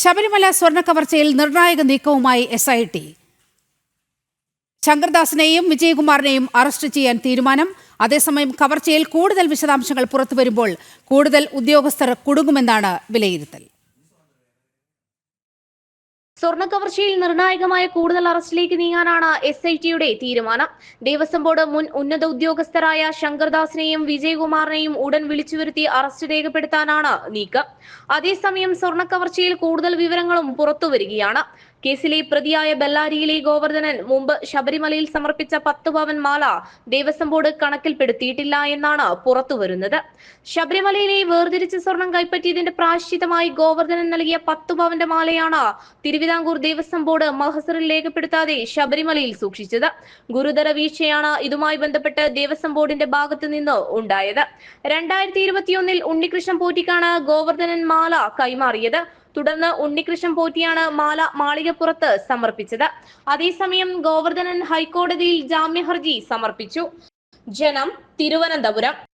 ശബരിമല സ്വർണ കവർച്ചയിൽ നിർണായക നീക്കവുമായി എസ് ഐ ടി ശങ്കർദാസിനെയും വിജയകുമാറിനെയും അറസ്റ്റ് ചെയ്യാൻ തീരുമാനം. അതേസമയം കവർച്ചയിൽ കൂടുതൽ വിശദാംശങ്ങൾ പുറത്തുവരുമ്പോൾ കൂടുതൽ ഉദ്യോഗസ്ഥർ കുടുങ്ങുമെന്നാണ് വിലയിരുത്തൽ. സ്വർണ കവർച്ചയിൽ നിർണായകമായ കൂടുതൽ അറസ്റ്റിലേക്ക് നീങ്ങാനാണ് എസ് ഐ ടിയുടെ തീരുമാനം. ദേവസ്വം ബോർഡ് മുൻ ഉന്നത ഉദ്യോഗസ്ഥരായ ശങ്കർദാസിനെയും വിജയകുമാറിനെയും ഉടൻ വിളിച്ചു വരുത്തി അറസ്റ്റ് രേഖപ്പെടുത്താനാണ് നീക്കം. അതേസമയം സ്വർണ കവർച്ചയിൽ കൂടുതൽ വിവരങ്ങളും പുറത്തുവരികയാണ്. കേസിലെ പ്രതിയായ ബെല്ലാരിയിലെ ഗോവർദ്ധനൻ മുമ്പ് ശബരിമലയിൽ സമർപ്പിച്ച പത്ത് പവൻ മാല ദേവസ്വം ബോർഡ് കണക്കിൽപ്പെടുത്തിയിട്ടില്ല എന്നാണ് പുറത്തുവരുന്നത് ശബരിമലയിലെ വേർതിരിച്ച സ്വർണം കൈപ്പറ്റിയതിന്റെ പ്രായശ്ചിത്തമായി ഗോവർദ്ധനൻ നൽകിയ പത്ത് പവന്റെ മാലയാണ് തിരുവിതാംകൂർ ദേവസ്വം ബോർഡ് മഹസറിൽ രേഖപ്പെടുത്താതെ ശബരിമലയിൽ സൂക്ഷിച്ചത്. ഗുരുതര വീഴ്ചയാണ് ഇതുമായി ബന്ധപ്പെട്ട് ദേവസ്വം ബോർഡിന്റെ ഭാഗത്തു നിന്ന് ഉണ്ടായത്. രണ്ടായിരത്തി ഇരുപത്തിയൊന്നിൽ ഉണ്ണികൃഷ്ണൻ പോറ്റിക്കാണ് ഗോവർദ്ധനൻ മാല കൈമാറിയത്. തുടർന്ന് ഉണ്ണികൃഷ്ണൻ പോറ്റിയാണ് മാല മാളികപ്പുറത്ത് സമർപ്പിച്ചത്. അതേസമയം ഗോവർദ്ധനൻ ഹൈക്കോടതിയിൽ ജാമ്യഹർജി സമർപ്പിച്ചു. ജനം തിരുവനന്തപുരം.